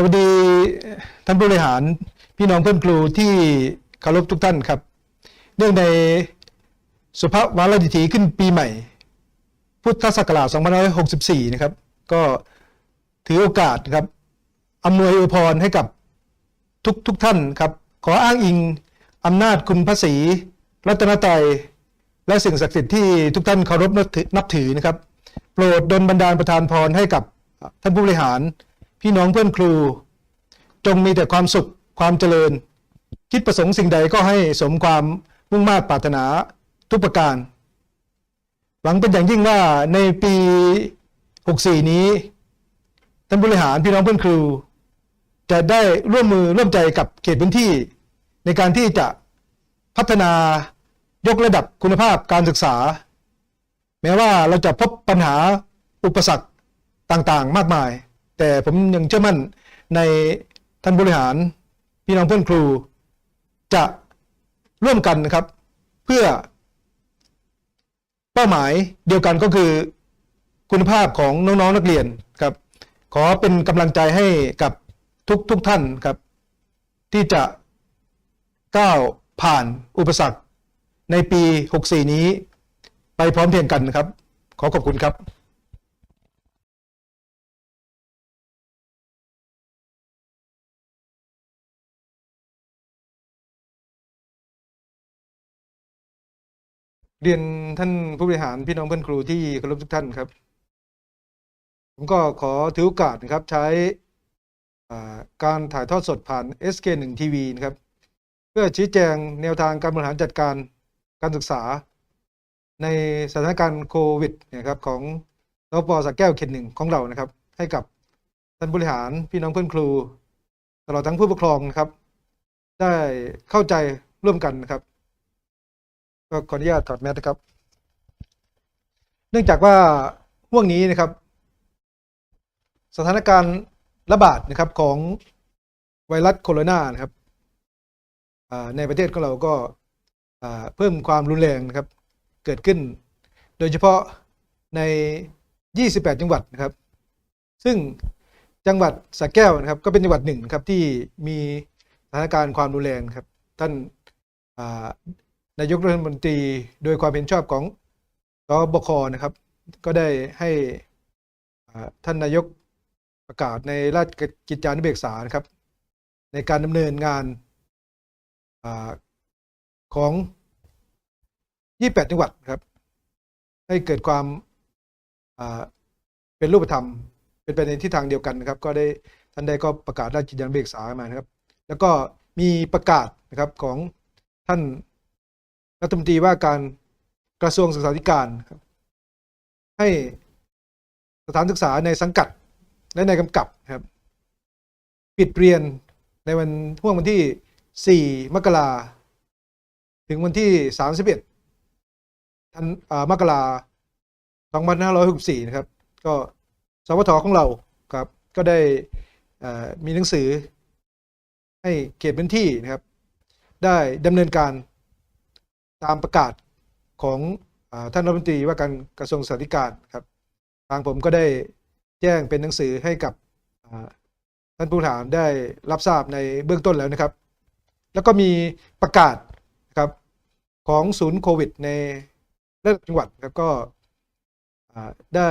สวัสดีท่านผู้บริหารพี่น้องเพื่อนครูที่เคารพทุกท่านครับ เนื่องในสุภาพวาระดิถีขึ้นปีใหม่ พุทธศักราช2564 นะครับ ก็ถือโอกาสครับอำนวยอวยพรให้กับทุกทุกท่านครับ ขออ้างอิงอำนาจคุณพระศรีรัตนตรัยและสิ่งศักดิ์สิทธิ์ที่ทุกท่านเคารพนับถือนับถือนะครับ โปรดดลบันดาลประทานพรให้กับท่านผู้บริหาร พี่น้องเพื่อนครู จงมีแต่ความสุขความเจริญ คิดประสงค์สิ่งใดก็ให้สมความมุ่งมา่ปรารถนาทุกประการ หวังเป็นอย่างยิ่งว่าในปี 64 นี้ท่านบริหารพี่น้องเพื่อนครู จะได้ร่วมมือร่วมใจกับเขตพื้นที่ ในการที่จะพัฒนายกระดับคุณภาพการศึกษา แม้ว่าเราจะพบปัญหาอุปสรรคต่างๆ มากมาย แต่ผมยังเชื่อมั่นในท่านบริหารพี่น้องเพื่อนครู จะร่วมกันนะครับ เพื่อเป้าหมายเดียวกันก็คือคุณภาพของน้องๆนักเรียนครับ ขอเป็นกำลังใจให้กับทุกทุกท่านครับ ที่จะก้าวผ่านอุปสรรคในปี 64 นี้ ไปพร้อมเพรียงกันนะครับ ขอขอบคุณครับ เรียนท่านผู้บริหารพี่น้องเพื่อนครูที่เคารพทุกท่านครับ ผมก็ขอถือโอกาสนะครับใช้การถ่ายทอดสดผ่าน SK1 TV นะครับ เพื่อชี้แจงแนวทางการบริหารจัดการการศึกษา ในสถานการณ์โควิดนะครับของรปสักแก้วเขตหนึ่งของเรานะครับ ให้กับท่านบริหารพี่น้องเพื่อนครู ตลอดทั้งผู้ปกครองนะครับ ได้เข้าใจร่วมกันนะครับ ก็ขออนุญาตถอดแมสนะครับ เนื่องจากว่าห่วงนี้นะครับ สถานการณ์ระบาดนะครับของไวรัสโคโรนานะครับในประเทศของเราก็เพิ่มความรุนแรงนะครับ เกิดขึ้น โดยเฉพาะใน 28 จังหวัดนะครับ ซึ่งจังหวัดสระแก้วนะครับ ก็เป็นจังหวัดหนึ่งครับที่มีสถานการณ์ความรุนแรงครับ ท่านา นายกรัฐมนตรีโดยความเห็นชอบของสบคนะครับ ก็ได้ให้ท่านนายกประกาศในราชกิจจานุเบกษานะครับ ในการดำเนินงานอของ 28 จังหวัดครับ ให้เกิดความเป็นรูปธรรม เป็นไปในทิศทางเดียวกันนะครับ ก็ได้ท่านได้ก็ประกาศราชกิจจานุเบกษามานะครับ แล้วก็มีประกาศนะครับของท่าน รัฐมนตรีว่าการกระทรวงศึกษาธิการครับให้สถานศึกษาในสังกัดและในกำกับครับ ปิดเรียนในวันห่วงวันที่ 4 มกราถึงวันที่ 31ธันมกรา2564 นะครับ ก็สวทของเราครับ ก็ได้มีหนังสือให้เขตพื้นที่นะครับ ได้ดำเนินการ ตามประกาศของอท่านรัฐมนตรีว่าการกระทรวงสาธารณการครับ ทางผมก็ได้แจ้งเป็นหนังสือให้กับท่านผู้บริหารได้รับทราบในเบื้องต้นแล้วนะครับ แล้วก็มีประกาศนะครับของศูนย์โควิด ในระดับจังหวัดครับก็ได้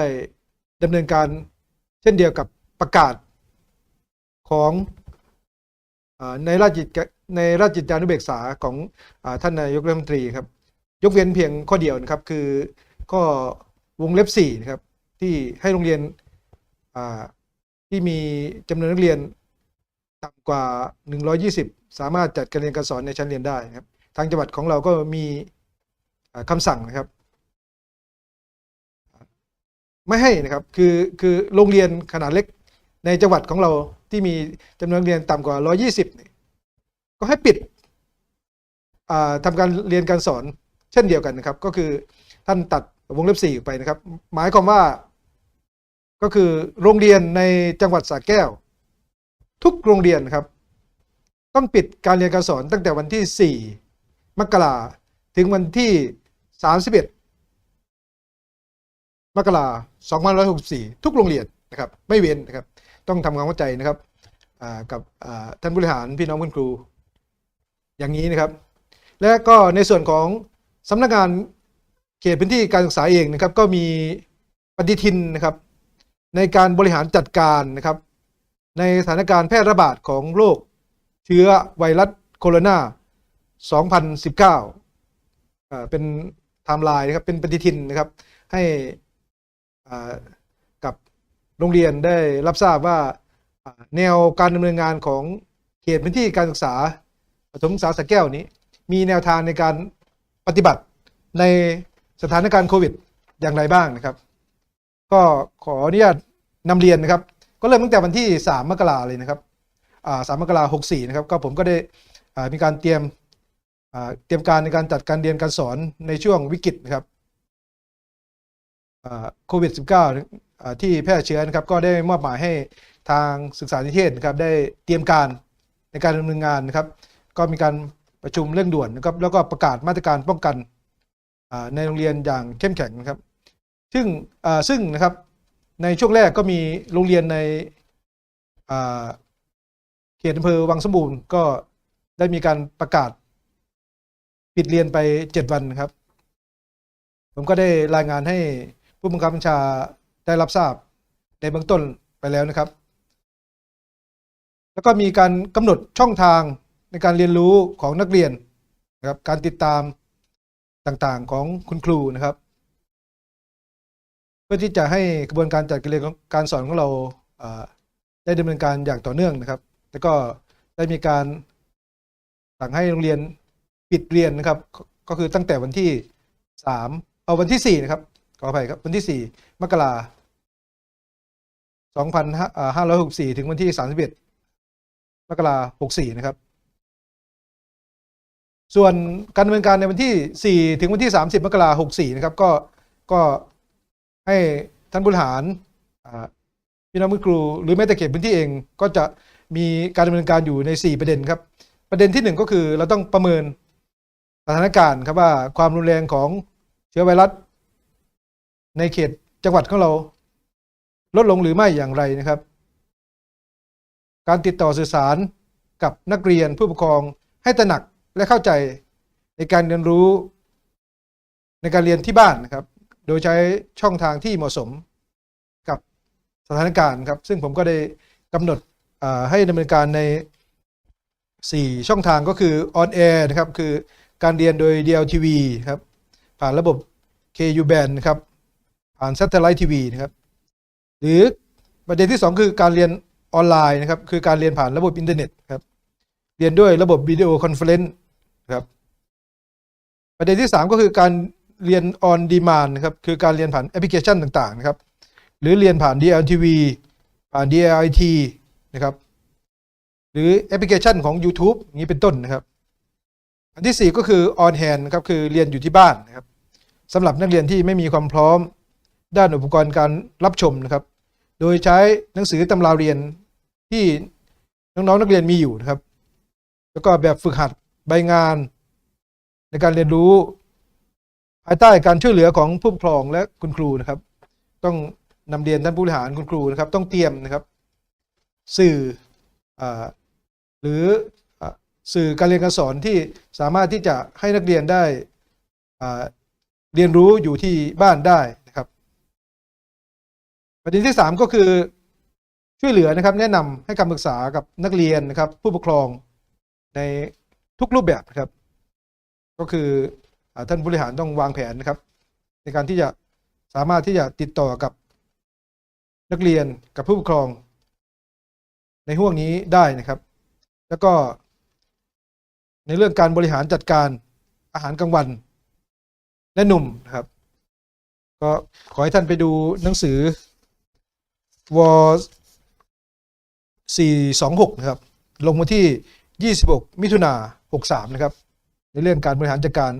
ดำเนินการเช่นเดียวกับประกาศของ ในราชกิจในราชกิจจานุเบกษาของอท่านนายกรัฐมนตรีครับ ยกเว้นเพียงข้อเดียวนะครับคือข้อวงเล็บ4นะครับที่ให้โรงเรียนที่มีจำนวนนักเรียนต่ำกว่า 120 สามารถจัดการเรียนการสอนในชั้นเรียนได้ครับ ทางจังหวัดของเราก็มีอ่าคำสั่งนะครับ ไม่ให้นะครับคือคือโรงเรียนขนาดเล็กในจังหวัดของเรา ที่มีจำนวนเรียนต่ำกว่า 120เนี่ยก็ให้ปิดอ่าทำการเรียนการสอนเช่นเดียวกันนะครับ ก็คือท่านตัดวงเล็บสี่ไปนะครับ หมายความว่าก็คือโรงเรียนในจังหวัดสระแก้ว ทุกโรงเรียนครับ ต้องปิดการเรียนการสอนตั้งแต่วันที่ 4 มกราถึงวันที่ 31 มกรา2564 ทุกโรงเรียนนะครับ ไม่เว้นนะครับ ต้องทำความเข้าใจนะครับกับอ่าท่านบริหารพี่น้องคุณครู อย่างนี้นะครับ และก็ในส่วนของสำนักงานเขตพื้นที่การศึกษาเองนะครับ ก็มีปฏิทินนะครับ ในการบริหารจัดการนะครับ ในสถานการณ์แพร่ระบาดของโรคเชื้อไวรัสโคโรนา2019อ่าเป็นไทม์ไลน์นะครับ เป็นปฏิทินนะครับ ให้ โรงเรียนได้รับทราบว่าแนวการดำเนินงานของเขตพื้นที่การศึกษาประถมศึกษาสระแก้วนี้ มีแนวทางในการปฏิบัติในสถานการณ์โควิดอย่างไรบ้างนะครับ ก็ขออนุญาตนำเรียนนะครับ ก็เริ่มตั้งแต่วันที่ 3 มกราเลยนะครับอ่า3มกราหกสี่นะครับ ก็ผมก็ได้มีการเตรียมเตรียมการในการจัดการเรียนการสอนในช่วงวิกฤตนะครับ โควิด -19 อ่าที่แพร่เชื้อนะครับก็ได้มอบหมายให้ทางศึกษานิเทศนะครับได้เตรียมการในการดำเนินงานนะครับ ก็มีการประชุมเร่งด่วนนะครับแล้วก็ประกาศมาตรการป้องกันในโรงเรียนอย่างเข้มแข็งนะครับ ซึ่งซึ่งนะครับในช่วงแรกก็มีโรงเรียนในเขตอำเภอวังสมบูรณ์ก็ได้มีการประกาศปิดเรียนไปเจ็ดวันนะครับ ผมก็ได้รายงานให้ ผู้บังคับบัญชาได้รับทราบในเบื้องต้นไปแล้วนะครับ แล้วก็มีการกำหนดช่องทางในการเรียนรู้ของนักเรียนนะครับการติดตามต่างๆของคุณครูนะครับ เพื่อที่จะให้กระบวนการจัดการเรียนการสอนของเราได้ดำเนินการอย่างต่อเนื่องนะครับ แล้วก็ได้มีการสั่งให้โรงเรียนปิดเรียนนะครับ ก็ก็คือตั้งแต่วันที่สามเอาวันที่สี่นะครับ ขออภัยครับ วันที่สี่มกราสองพันห้าร้อยหกสี่ถึงวันที่สามสิบเอ็ดมกราหกสี่นะครับ ส่วนการดำเนินการในวันที่4ถึงวันที่30มสิบมกราคม64นะครับ ก็ก็ให้ท่านบริหารพี่น้องครู หรือแม้แต่เขตพื้นที่เองก็จะมีการดำเนินการอยู่ใน 4 ประเด็นครับ ประเด็นที่ 1 ก็คือเราต้องประเมินสถานการณ์ครับว่าความรุนแรงของเชื้อไวรัส ในเขตจังหวัดของเรา ลดลงหรือไม่อย่างไรนะครับ การติดต่อสื่อสารกับนักเรียนผู้ปกครองให้ตระหนักและเข้าใจในการเรียนรู้ในการเรียนที่บ้านนะครับ โดยใช้ช่องทางที่เหมาะสมกับสถานการณ์ครับ ซึ่งผมก็ได้กำหนดให้ดำเนินการใน 4 ช่องทางก็คือ on air นะครับ คือการเรียนโดย DLTV ครับ ผ่านระบบ KU band นะครับ ผ่าน satellite TV นะครับ หรือประเด็นที่ 2 คือการเรียนออนไลน์นะครับ คือการเรียนผ่านระบบอินเทอร์เน็ตครับ เรียนด้วยระบบวิดีโอคอนเฟอเรนซ์ครับ ประเด็นที่ 3 ก็คือการเรียนออนดีมานนะครับ คือการเรียนผ่านแอปพลิเคชันต่างๆนะครับ หรือเรียนผ่าน DLTV ผ่าน DLIT นะครับ หรือแอปพลิเคชันของ YouTube อย่างนี้เป็นต้นนะครับ อันที่ 4 ก็คือ on hand นะครับ คือเรียนอยู่ที่บ้านนะครับสำหรับนักเรียนที่ไม่มีความพร้อม ด้านอุปกรณ์การรับชมนะครับ โดยใช้หนังสือตำราเรียนที่น้องๆนักเรียนมีอยู่นะครับ แล้วก็แบบฝึกหัดใบงาน ในการเรียนรู้ ภายใต้การช่วยเหลือของผู้ปกครองและคุณครูนะครับ ต้องนำเรียนท่านผู้บริหารคุณครูนะครับ ต้องเตรียมนะครับ สื่ออหรืออสื่อการเรียนการสอนที่สามารถที่จะให้นักเรียนได้เรียนรู้อยู่ที่บ้านได้ ประเด็นที่ 3 ก็คือช่วยเหลือนะครับ แนะนำให้คำปรึกษากับนักเรียนนะครับ ผู้ปกครองในทุกรูปแบบนะครับ ก็คืออท่านบริหารต้องวางแผนนะครับ ในการที่จะสามารถที่จะติดต่อกับนักเรียนกับผู้ปกครอง ในห่วงนี้ได้นะครับ แล้วก็ในเรื่องการบริหารจัดการอาหารกลางวัน และหนุ่มนะครับ ก็ขอให้ท่านไปดูหนังสือ วอ426 นะครับ ลงมาที่ 26 มิถุนา63 นะครับ ในเรื่องการบริหารจัดการ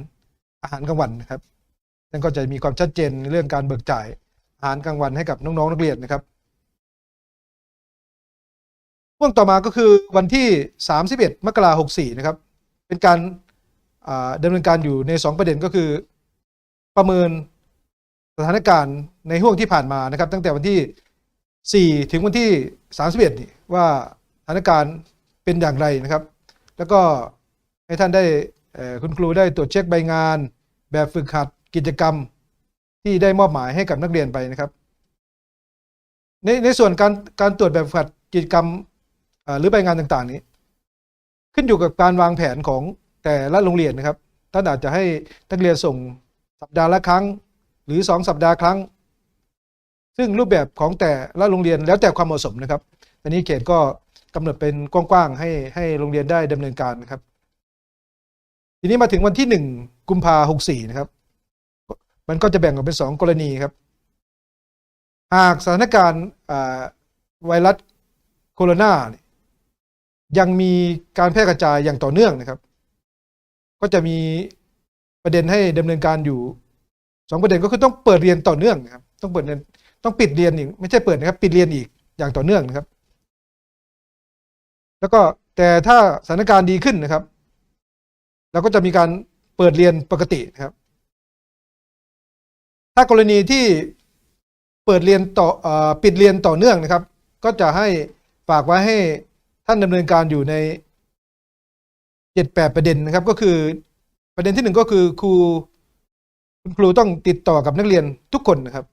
อาหารกลางวันนะครับนั่นก็จะมีความชัดเจนในเรื่องการเบิกจ่ายอาหารกลางวันให้กับน้องๆนักเรียนนะครับช่วงต่อมาก็คือวันที่ 31 มกราคม64 นะครับ เป็นการอ่าดำเนินการอยู่ใน 2 ประเด็นก็คือ ประเมินสถานการณ์ในห่วงที่ผ่านมานะครับ ตั้งแต่วันที่ 4 ถึงวันที่ 31นี่ว่าสถานการณ์เป็นอย่างไรนะครับ แล้วก็ให้ท่านได้คุณครูได้ตรวจเช็คใบงาน แบบฝึกหัดกิจกรรมที่ได้มอบหมายให้กับนักเรียนไปนะครับ ในในส่วนการการตรวจแบบฝึกหัดกิจกรรมหรือใบงานต่างๆนี้ ขึ้นอยู่กับการวางแผนของแต่ละโรงเรียนนะครับท่านอาจจะให้นักเรียนส่งสัปดาห์ละครั้ง หรือสองสัปดาห์ครั้ง ซึ่งรูปแบบของแต่ละโรงเรียนแล้วแต่ความเหมาะสมนะครับอันนี้เขตก็กำหนดเป็นกว้างๆให้ให้โรงเรียนได้ดำเนินการนะครับ ทีนี้มาถึงวันที่หนึ่งกุมภาหกสี่นะครับ มันก็จะแบ่งออกเป็นสองกรณีครับ หากสถานการณ์ไวรัสโคโรนายยังมีการแพร่กระจายอย่างต่อเนื่องนะครับ ก็จะมีประเด็นให้ดำเนินการอยู่สองประเด็นก็คือต้องเปิดเรียนต่อเนื่องนะครับ ต้องเปิดเรียน ต้องปิดเรียนอีกไม่ใช่เปิดนะครับ ปิดเรียนอีกอย่างต่อเนื่องนะครับ แล้วก็แต่ถ้าสถานการณ์ดีขึ้นนะครับเราก็จะมีการเปิดเรียนปกตินะครับ ถ้ากรณีที่เปิดเรียนต่ออปิดเรียนต่อเนื่องนะครับ ก็จะให้ฝากไว้ให้ท่านดำเนินการอยู่ในเจ็ดแปดประเด็นนะครับ ก็คือประเด็นที่หนึ่งก็คือครูคุณครูต้องติดต่อกับนักเรียนทุกคนนะครับ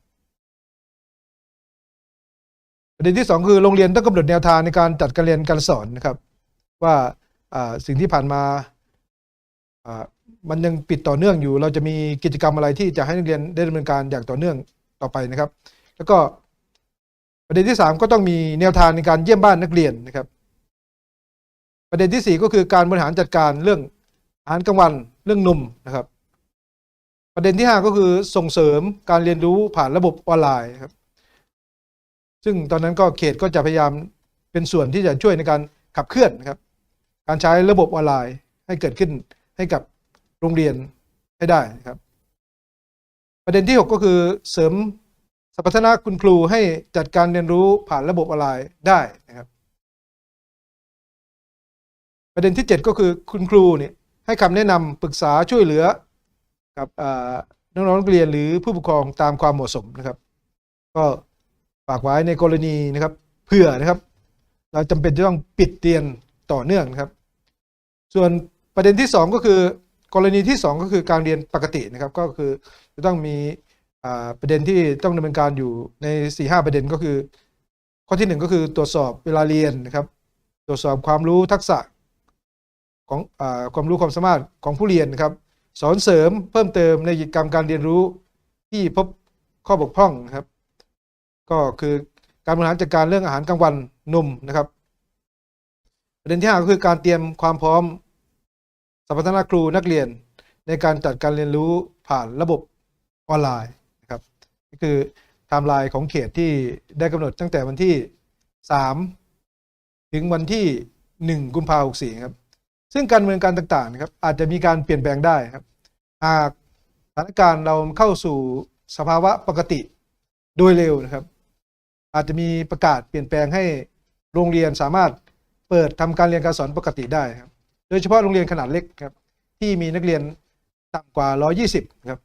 ประเด็นที่สองคือโรงเรียนต้องกำหนดแนวทางในการจัดการเรียนการสอนนะครับ ว่าสิ่งที่ผ่านมาอ่ามันยังปิดต่อเนื่องอยู่ เราจะมีกิจกรรมอะไรที่จะให้นักเรียนได้ดำเนินการอย่างต่อเนื่องต่อไปนะครับ แล้วก็ประเด็นที่สามก็ต้องมีแนวทางในการเยี่ยมบ้านนักเรียนนะครับ ประเด็นที่สี่ก็คือการบริหารจัดการเรื่องอาหารกลางวันเรื่องนมนะครับ ประเด็นที่ห้าก็คือส่งเสริมการเรียนรู้ผ่านระบบออนไลน์ครับ ซึ่งตอนนั้นก็เขตก็จะพยายามเป็นส่วนที่จะช่วยในการขับเคลื่อนนะครับ การใช้ระบบออนไลน์ให้เกิดขึ้นให้กับโรงเรียนให้ได้นะครับ ประเด็นที่ 6 ก็คือเสริมสมรรถนะคุณครูให้จัดการเรียนรู้ผ่านระบบออนไลน์ได้นะครับ ประเด็นที่ 7 ก็คือคุณครูเนี่ยให้คำแนะนำปรึกษาช่วยเหลือกับอ่าน้องๆนักเรียนหรือผู้ปกครองตามความเหมาะสมนะครับ ก็ ฝากไว้ในกรณีนะครับเผื่อนะครับ เราจำเป็นจะต้องปิดเรียนต่อเนื่องนะครับ ส่วนประเด็นที่ 2 ก็คือกรณีที่ 2 ก็คือการเรียนปกตินะครับ ก็คือจะต้องมีประเด็นที่ต้องดำเนินการอยู่ใน4ีหประเด็นก็คือ ข้อที่ 1 ก็คือตรวจสอบเวลาเรียนนะครับ ตรวจสอบความรู้ทักษะของอความรู้ความสามารถของผู้เรียนนะครับ สอนเสริมเพิ่มเติมในกิจกรรมการเรียนรู้ที่พบข้อบกพร่องนะครับ ก็คือการบริหารจัดการเรื่องอาหารกลางวันนมนะครับประเด็นที่ห้าก็คือการเตรียมความพร้อมสมรรถนะครูนักเรียน ในการจัดการเรียนรู้ผ่านระบบออนไลน์นะครับนี่คือไทม์ไลน์ของเขตที่ได้กำหนดตั้งแต่วันที่ 3 ถึงวันที่ 1 กุมภาพันธ์64ครับซึ่งการดำเนินการต่างๆนะครับอาจจะมีการเปลี่ยนแปลงได้ครับหากสถานการณ์เราเข้าสู่สภาวะปกติโดยเร็วนะครับ อาจจะมีประกาศเปลี่ยนแปลงให้โรงเรียนสามารถเปิดทำการเรียนการสอนปกติได้ครับ โดยเฉพาะโรงเรียนขนาดเล็กครับที่มีนักเรียนต่ำกว่า 120 ครับ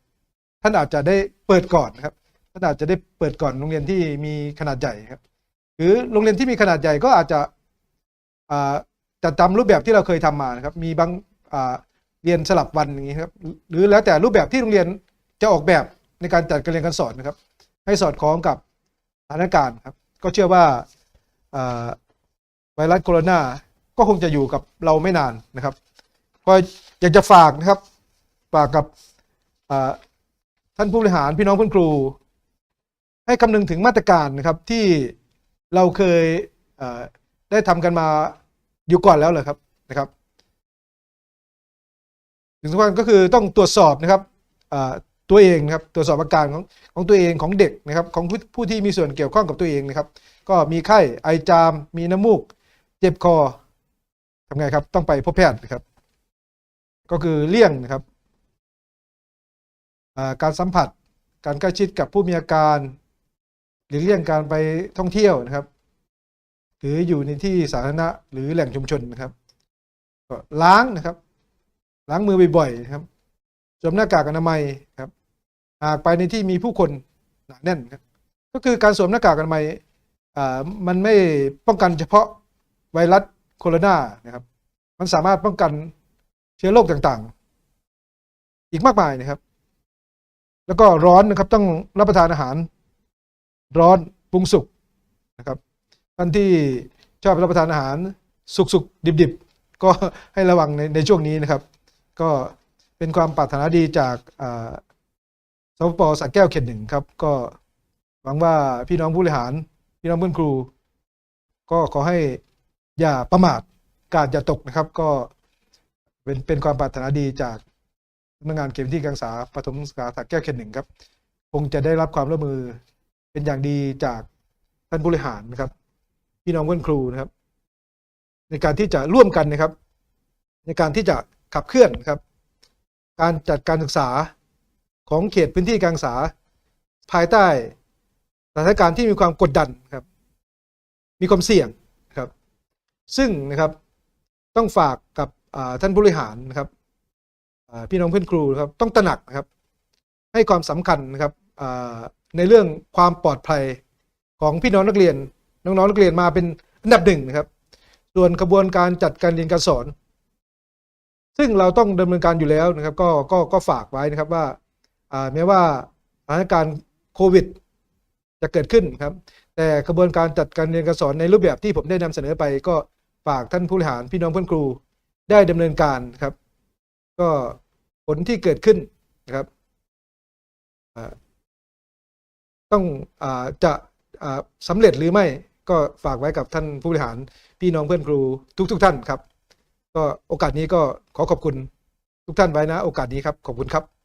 ท่านอาจจะได้เปิดก่อนนะครับ ท่านอาจจะได้เปิดก่อนโรงเรียนที่มีขนาดใหญ่ครับ หรือโรงเรียนที่มีขนาดใหญ่ก็อาจจะจัดตามรูปแบบที่เราเคยทำมานะครับ มีบางเรียนสลับวันอย่างนี้ครับ หรือแล้วแต่รูปแบบที่โรงเรียนจะออกแบบในการจัดการเรียนการสอนนะครับ ให้สอดคล้องกับ ถานการณ์ครับ ก็เชื่อว่าไวรัสโคโรนาก็คงจะอยู่กับเราไม่นานนะครับ ก็อยากจะฝากนะครับ ฝากกับท่านผู้บริหารพี่น้องเพื่อนครู ให้คำนึงถึงมาตรการนะครับที่เราเคยเได้ทำกันมาอยู่ก่อนแล้วเลยครับนะครับสิ่งสำคัญก็คือต้องตรวจสอบนะครับ ตัวเองนะครับตรวจสอบอาการของของตัวเองของเด็กนะครับของผู้ผู้ที่มีส่วนเกี่ยวข้องกับตัวเองนะครับ ก็มีไข้ไอจาม มีน้ำมูก เจ็บคอทำไงครับ ต้องไปพบแพทย์นะครับ ก็คือเลี่ยงนะครับการสัมผัสการใกล้ชิดกับผู้มีอาการ หรือเลี่ยงการไปท่องเที่ยวนะครับ หรืออยู่ในที่สาธารณะหรือแหล่งชุมชนนะครับล้างนะครับ ล้างมือบ่อยๆนะครับสวมหน้ากากอนามัยครับ หากไปในที่มีผู้คนหนาแน่นครับก็คือการสวมหน้ากากอนามัยอ่ามันไม่ป้องกันเฉพาะไวรัสโคโรนานะครับ มันสามารถป้องกันเชื้อโรคต่างๆ อีกมากมายนะครับ แล้วก็ร้อนนะครับต้องรับประทานอาหาร ร้อนปรุงสุกนะครับท่านที่ชอบรับประทานอาหารสุกๆดิบๆ ก็ให้ระวังในในช่วงนี้นะครับ ก็เป็นความปรารถนาดีจากอ สปปสักแก้วเขตหนึ่งครับ ก็หวังว่าพี่น้องผู้บริหาร พี่น้องเพื่อนครู ก็ขอให้อย่าประมาทกาดอย่าตกนะครับ ก็เป็นเป็นความปรารถนาดีจากสำนักงานเขตพื้นที่การศึกษาปฐมศึกษาสักแก้วเขตหนึ่งครับ คงจะได้รับความร่วมมือเป็นอย่างดีจากท่านผู้บริหารนะครับ พี่น้องเพื่อนครูนะครับ ในการที่จะร่วมกันนะครับ ในการที่จะขับเคลื่อนครับ การจัดการศึกษา ของเขตพื้นที่การศึกษา ภายใต้สถานการณ์ที่มีความกดดันครับ มีความเสี่ยงครับ ซึ่งนะครับต้องฝากกับท่านผู้บริหารนะครับพี่น้องเพื่อนครูครับต้องตระหนักนะครับ ให้ความสำคัญนะครับในเรื่องความปลอดภัยของพี่น้องนักเรียน น้องๆนักเรียนมาเป็นอันดับหนึ่งนะครับ ส่วนกระบวนการจัดการเรียนการสอน ซึ่งเราต้องดำเนินการอยู่แล้วนะครับ ก็ก็ก็ฝากไว้นะครับว่า แม้ว่าสถานการณ์โควิด จะเกิดขึ้นครับ แต่กระบวนการจัดการเรียนการสอนในรูปแบบที่ผมได้นำเสนอไป ก็ฝากท่านผู้บริหารพี่น้องเพื่อนครูได้ดำเนินการครับ ก็ผลที่เกิดขึ้นนะครับต้องอจะอ่าสำเร็จหรือไม่ก็ฝากไว้กับท่านผู้บริหารพี่น้องเพื่อนครูทุกๆทท่านครับ ก็โอกาสนี้ก็ขอขอบคุณทุกท่านไว้นะ โอกาสนี้ครับ ขอบคุณครับ